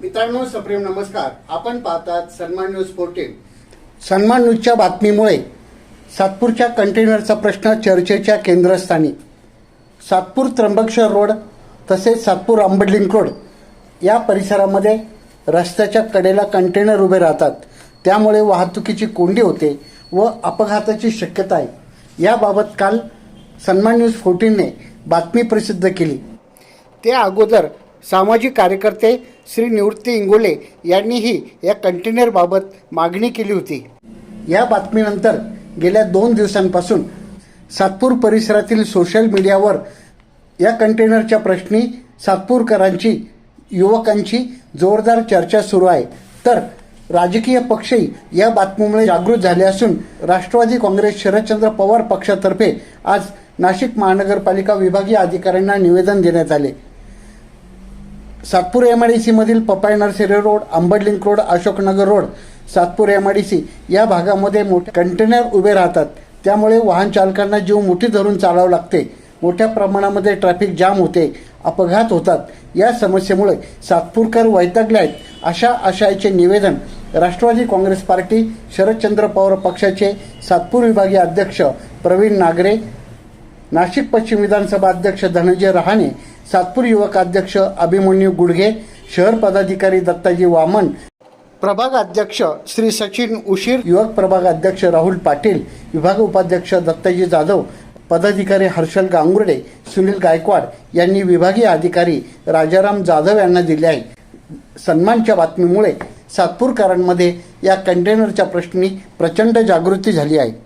मित्रांनो सप्रेम नमस्कार. आपण पाहतात सन्मान न्यूज फोर्टीन सन्मान न्यूजच्या बातमीमुळे सातपूरच्या कंटेनरचा प्रश्न चर्चेच्या केंद्रस्थानी. सातपूर त्र्यंबकेश्वर रोड तसेच सातपूर आंबडलिंक रोड या परिसरामध्ये रस्त्याच्या कडेला कंटेनर उभे राहतात. त्यामुळे वाहतुकीची कोंडी होते व अपघाताची शक्यता आहे. याबाबत काल सन्मान न्यूज फोर्टीनने बातमी प्रसिद्ध केली. त्या अगोदर सामाजिक कार्यकर्ते श्री निवृत्ती इंगोले यांनीही या कंटेनरबाबत मागणी केली होती. या बातमीनंतर गेल्या दोन दिवसांपासून सातपूर परिसरातील सोशल मीडियावर या कंटेनरच्या प्रश्नी सातपूरकरांची युवकांची जोरदार चर्चा सुरू आहे. तर राजकीय पक्षही या बातमीमुळे जागृत झाले असून राष्ट्रवादी काँग्रेस शरदचंद्र पवार पक्षातर्फे आज नाशिक महानगरपालिका विभागीय अधिकाऱ्यांना निवेदन देण्यात आले. सातपूर एम आय डी सीमधील papaya nursery road अंबडलिंक road Ashoknagar road Satpur M I D C या भागामध्ये मोठे कंटेनर उभे राहतात. त्यामुळे वाहन चालकांना जीव मुठी धरून चालावं लागते. मोठ्या प्रमाणामध्ये ट्रॅफिक जाम होते अपघात होतात. या समस्येमुळे सातपूरकर वैतागले आहेत. अशा आशयाचे निवेदन राष्ट्रवादी काँग्रेस पार्टी शरदचंद्र पवार पक्षाचे सातपूर विभागीय अध्यक्ष प्रवीण नागरे नाशिक पश्चिम विधानसभा अध्यक्ष धनंजय रहाणे सातपूर युवक अध्यक्ष अभिमन्यू गुडघे शहर पदाधिकारी दत्ताजी वामन प्रभाग अध्यक्ष श्री सचिन उशीर युवक प्रभाग अध्यक्ष राहुल पाटील विभाग उपाध्यक्ष दत्ताजी जाधव पदाधिकारी हर्षल गांगुर्डे सुनील गायकवाड यांनी विभागीय अधिकारी राजाराम जाधव यांना दिले आहे. सन्मानच्या बातमीमुळे सातपूरकरांमध्ये या कंटेनरच्या प्रश्नी प्रचंड जागृती झाली आहे.